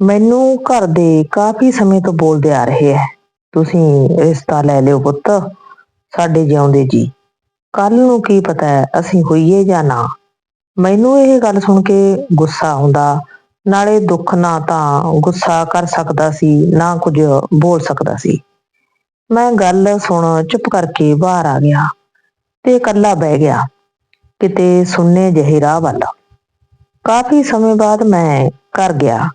ਮੈਨੂੰ ਘਰ ਦੇ ਕਾਫੀ ਸਮੇਂ ਤੋਂ ਬੋਲਦੇ ਆ ਰਹੇ ਹੈ। ਤੁਸੀਂ ਰਿਸ਼ਤਾ ਲੈ ਲਿਓ ਪੁੱਤ, ਸਾਡੇ ਜਿਉਂਦੇ ਜੀ। ਕੱਲ ਨੂੰ ਕੀ ਪਤਾ ਹੈ, ਅਸੀਂ ਹੋਈਏ ਜਾਂ ਨਾ। ਮੈਨੂੰ ਇਹ ਗੱਲ ਸੁਣ ਕੇ ਗੁੱਸਾ ਆਉਂਦਾ, ਨਾਲੇ ਦੁੱਖ ਨਾ ਤਾਂ ਗੁੱਸਾ ਕਰ ਸਕਦਾ ਸੀ, ਨਾ ਕੁਝ ਬੋਲ ਸਕਦਾ ਸੀ। ਮੈਂ ਗੱਲ ਸੁਣ ਚੁੱਪ ਕਰਕੇ ਬਾਹਰ ਆ ਗਿਆ ਤੇ ਇਕੱਲਾ ਬਹਿ ਗਿਆ, ਕਿਤੇ ਸੁਣਨੇ ਜਹੇ ਰਾਹ ਵੱਲ। ਕਾਫੀ ਸਮੇਂ ਬਾਅਦ ਮੈਂ ਘਰ ਗਿਆ।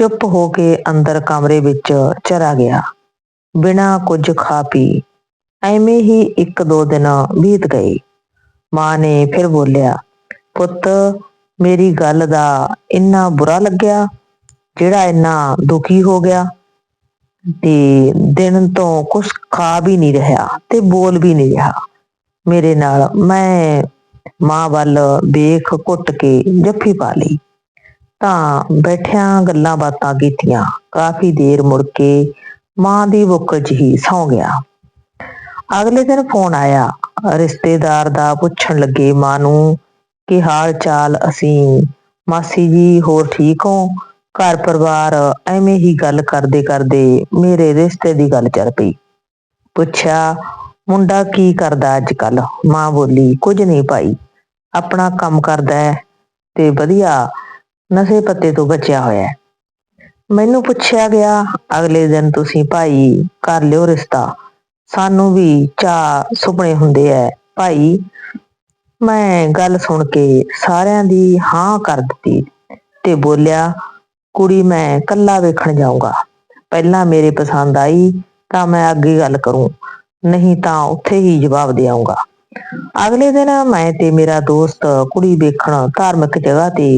ਚੁੱਪ ਹੋ ਕੇ ਅੰਦਰ ਕਮਰੇ ਵਿੱਚ ਚਲਾ ਗਿਆ। ਬਿਨਾਂ ਕੁਝ ਖਾ ਪੀ ਐਵੇਂ ਹੀ ਇੱਕ ਦੋ ਦਿਨ ਬੀਤ ਗਏ। ਮਾਂ ਨੇ ਫਿਰ ਬੋਲਿਆ, ਪੁੱਤ, ਮੇਰੀ ਗੱਲ ਦਾ ਇੰਨਾ ਬੁਰਾ ਲੱਗਿਆ, ਜਿਹੜਾ ਇੰਨਾ ਦੁਖੀ ਹੋ ਗਿਆ। ਤੇ ਦਿਨ ਤੋਂ ਕੁਝ ਖਾ ਵੀ ਨਹੀਂ ਰਿਹਾ ਤੇ ਬੋਲ ਵੀ ਨਹੀਂ ਰਿਹਾ। ਮੇਰੇ ਨਾਲ ਮੈਂ ਮਾਂ ਵੱਲ ਵੇਖ ਘੁੱਟ ਕੇ ਜੱਫੀ ਪਾ ਲਈ। ਤਾਂ ਬੈਠਿਆਂ ਗੱਲਾਂ ਬਾਤਾਂ ਕੀਤੀਆਂ। ਕਾਫੀ ਦੇਰ ਮੁੜ ਕੇ ਮਾਂ ਦੀ ਬੁੱਕ 'ਚ ਹੀ ਸੌਂ ਗਿਆ। ਅਗਲੇ ਦਿਨ ਫੋਨ ਆਇਆ। ਰਿਸ਼ਤੇਦਾਰ ਦਾ ਪੁੱਛਣ ਲੱਗੇ, ਮਾਂ ਨੂੰ ਕਿ ਹਾਲ ਚਾਲ ਅਸੀਂ? ਮਾਸੀ ਜੀ ਹੋਰ ਠੀਕ ਹੋ? ਘਰ ਪਰਿਵਾਰ ਐਵੇਂ ਹੀ ਗੱਲ ਕਰਦੇ ਕਰਦੇ ਮੇਰੇ ਰਿਸ਼ਤੇ ਦੀ ਗੱਲ ਚੱਲ ਪਈ। ਪੁੱਛਿਆ, ਮੁੰਡਾ ਕੀ ਕਰਦਾ ਅੱਜ ਕੱਲ ਮਾਂ ਬੋਲੀ, ਕੁਝ ਨਹੀਂ ਭਾਈ, ਆਪਣਾ ਕੰਮ ਕਰਦਾ ਹੈ ਤੇ ਵਧੀਆ। ਨਸ਼ੇ ਪੱਤੇ ਤੋਂ ਬਚਿਆ ਹੋਇਆ ਹੈ। ਮੈਨੂੰ ਪੁੱਛਿਆ ਗਿਆ, ਅਗਲੇ ਦਿਨ ਤੁਸੀਂ ਭਾਈ ਕਰ ਲਿਓ ਰਿਸ਼ਤਾ। ਸਾਨੂੰ ਵੀ ਚਾ ਸੁਪਨੇ ਹੁੰਦੇ ਐ। ਭਾਈ, ਮੈਂ ਗੱਲ ਸੁਣ ਕੇ ਸਾਰਿਆਂ ਦੀ ਹਾਂ ਕਰ ਦਿੱਤੀ ਤੇ ਬੋਲਿਆ, ਕੁੜੀ, ਮੈਂ ਕੱਲਾ ਵੇਖਣ ਜਾਊਂਗਾ। ਪਹਿਲਾਂ ਮੇਰੇ ਪਸੰਦ ਆਈ ਤਾਂ ਮੈਂ ਅੱਗੇ ਗੱਲ ਕਰੂੰ, ਨਹੀਂ ਤਾਂ ਉੱਥੇ ਹੀ ਜਵਾਬ ਦੇ ਆਊਂਗਾ। ਅਗਲੇ ਦਿਨ ਮੈਂ ਤੇ ਮੇਰਾ ਦੋਸਤ ਕੁੜੀ ਵੇਖਣ ਧਾਰਮਿਕ ਜਗ੍ਹਾ ਤੇ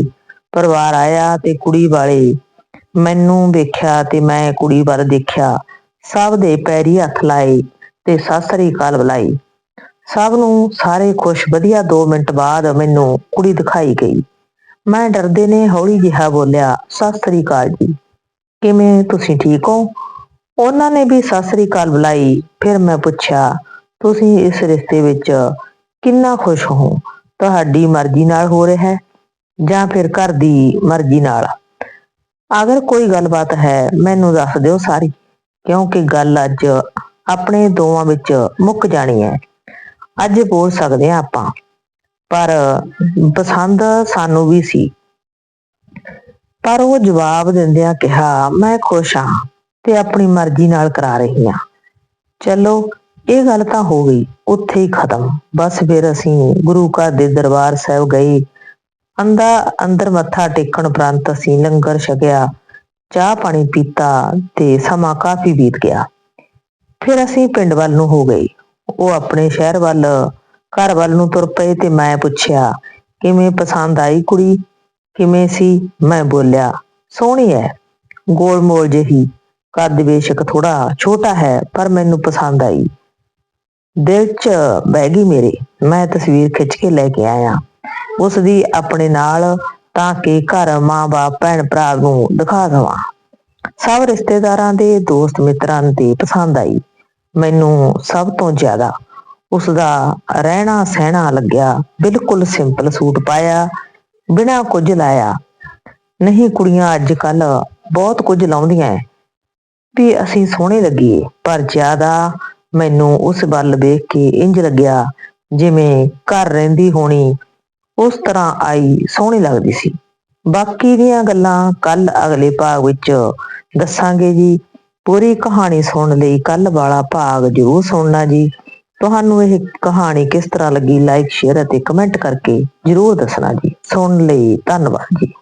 ਪਰਿਵਾਰ ਆਇਆ ਤੇ ਕੁੜੀ ਵਾਲੇ ਮੈਨੂੰ ਵੇਖਿਆ ਤੇ ਮੈਂ ਕੁੜੀ ਵੱਲ ਦੇਖਿਆ। ਸਭ ਦੇ ਪੈਰੀ ਹੱਥ ਲਾਏ ਤੇ ਸਤਿ ਸ੍ਰੀ ਅਕਾਲ ਬੁਲਾਈ। ਸਭ ਨੂੰ ਸਾਰੇ ਖੁਸ਼, ਵਧੀਆ 2 ਮਿੰਟ ਬਾਅਦ ਮੈਨੂੰ ਕੁੜੀ ਦਿਖਾਈ ਗਈ। ਮੈਂ ਡਰਦੇ ਨੇ ਹੌਲੀ ਜਿਹਾ ਬੋਲਿਆ, ਸਤਿ ਸ੍ਰੀ ਅਕਾਲ ਜੀ। ਕਿਵੇਂ ਤੁਸੀਂ ਠੀਕ ਹੋ? ਉਹਨਾਂ ਨੇ ਵੀ ਸਤਿ ਸ੍ਰੀ ਅਕਾਲ ਬੁਲਾਈ। ਫਿਰ ਮੈਂ ਪੁੱਛਿਆ, ਤੁਸੀਂ ਇਸ ਰਿਸ਼ਤੇ ਵਿੱਚ ਕਿੰਨਾ ਖੁਸ਼ ਹੋ? ਤੁਹਾਡੀ ਮਰਜ਼ੀ ਨਾਲ ਹੋ ਰਿਹਾ ਹੈ? ਜਾਂ ਫਿਰ ਘਰ ਦੀ ਮਰਜ਼ੀ ਨਾਲ। ਅਗਰ ਕੋਈ ਗੱਲਬਾਤ ਹੈ, ਮੈਨੂੰ ਦੱਸ ਦਿਓ ਸਾਰੀ, ਕਿਉਂਕਿ ਗੱਲ ਅੱਜ ਆਪਣੇ ਦੋਵਾਂ ਵਿੱਚ ਮੁੱਕ ਜਾਣੀ ਹੈ। ਅੱਜ ਬੋਲ ਸਕਦੇ ਹਾਂ ਆਪਾਂ, ਪਰ ਪਸੰਦ ਸਾਨੂੰ ਵੀ ਸੀ। ਪਰ ਉਹ ਜਵਾਬ ਦਿੰਦਿਆਂ ਕਿਹਾ, ਮੈਂ ਖੁਸ਼ ਹਾਂ ਤੇ ਆਪਣੀ ਮਰਜ਼ੀ ਨਾਲ ਕਰਾ ਰਹੀ ਹਾਂ। ਚਲੋ, ਇਹ ਗੱਲ ਤਾਂ ਹੋ ਗਈ, ਉੱਥੇ ਹੀ ਖਤਮ। ਬਸ ਫਿਰ ਅਸੀਂ ਗੁਰੂ ਘਰ ਦੇ ਦਰਬਾਰ ਸਾਹਿਬ ਗਏ ਅੰਦਾ ਅੰਦਰ ਮੱਥਾ ਟੇਕਣ ਉਪਰੰਤ ਅਸੀਂ ਲੰਗਰ ਛਕਿਆ, ਚਾਹ ਪਾਣੀ ਪੀਤਾ ਤੇ ਸਮਾਂ ਕਾਫੀ ਬੀਤ ਗਿਆ। ਫਿਰ ਅਸੀਂ ਪਿੰਡ ਵੱਲ ਨੂੰ ਹੋ ਗਏ। ਉਹ ਆਪਣੇ ਸ਼ਹਿਰ ਵੱਲ, ਘਰ ਵੱਲ ਨੂੰ ਤੁਰ ਪਏ ਤੇ ਮੈਂ ਪੁੱਛਿਆ, ਕਿਵੇਂ ਪਸੰਦ ਆਈ ਕੁੜੀ? ਕਿਵੇਂ ਸੀ? ਮੈਂ ਬੋਲਿਆ, ਸੋਹਣੀ ਹੈ ਗੋਲ ਮੋਲ ਜਿਹੀ ਕੱਦ ਬੇਸ਼ੱਕ ਥੋੜਾ ਛੋਟਾ ਹੈ, ਪਰ ਮੈਨੂੰ ਪਸੰਦ ਆਈ। ਦਿਲ 'ਚ ਬਹਿ ਗਈ ਮੇਰੇ। ਮੈਂ ਤਸਵੀਰ ਖਿੱਚ ਕੇ ਲੈ ਕੇ ਆਇਆ। ਉਸ ਦੀ ਆਪਣੇ ਨਾਲ ਤਾਂ ਕਿ ਘਰ ਮਾਂ-ਬਾਪ ਭੈਣ ਭਰਾ ਨੂੰ ਦਿਖਾ ਦਵਾਂ। ਸਭ ਰਿਸ਼ਤੇਦਾਰਾਂ ਦੇ ਦੋਸਤ ਮਿੱਤਰਾਂ ਦੇ ਪਸੰਦ ਆਈ। ਮੈਨੂੰ ਸਭ ਤੋਂ ਜ਼ਿਆਦਾ ਉਸ ਦਾ ਰਹਿਣਾ ਸਹਿਣਾ ਲੱਗਿਆ। ਬਿਲਕੁਲ ਸਿੰਪਲ ਸੂਟ ਪਾਇਆ, ਬਿਨਾਂ ਕੁਝ ਲਾਇਆ। ਨਹੀਂ, ਕੁੜੀਆਂ ਅੱਜ ਕੱਲ ਬਹੁਤ ਕੁਝ ਲਾਉਂਦੀਆਂ ਐ। ਵੀ ਅਸੀਂ ਸੋਹਣੇ ਲੱਗੀਏ, ਪਰ ਜ਼ਿਆਦਾ ਮੈਨੂੰ ਉਸ ਵੱਲ ਵੇਖ ਕੇ ਇੰਜ ਲੱਗਿਆ, ਜਿਵੇਂ ਘਰ ਰਹਿੰਦੀ ਹੋਣੀ ਉਸ ਤਰ੍ਹਾਂ ਆਈ, ਸੋਹਣੀ ਲੱਗਦੀ ਸੀ। ਬਾਕੀ ਦੀਆਂ ਗੱਲਾਂ ਕੱਲ ਅਗਲੇ ਭਾਗ ਵਿੱਚ ਦੱਸਾਂਗੇ ਜੀ। ਪੂਰੀ ਕਹਾਣੀ ਸੁਣਨ ਲਈ ਕੱਲ ਵਾਲਾ ਭਾਗ ਜ਼ਰੂਰ ਸੁਣਨਾ ਜੀ। ਤੁਹਾਨੂੰ ਇਹ ਕਹਾਣੀ ਕਿਸ ਤਰ੍ਹਾਂ ਲੱਗੀ ਲਾਈਕ ਸ਼ੇਅਰ ਅਤੇ ਕਮੈਂਟ ਕਰਕੇ ਜ਼ਰੂਰ ਦੱਸਣਾ ਜੀ। ਸੁਣਨ ਲਈ ਧੰਨਵਾਦ ਜੀ।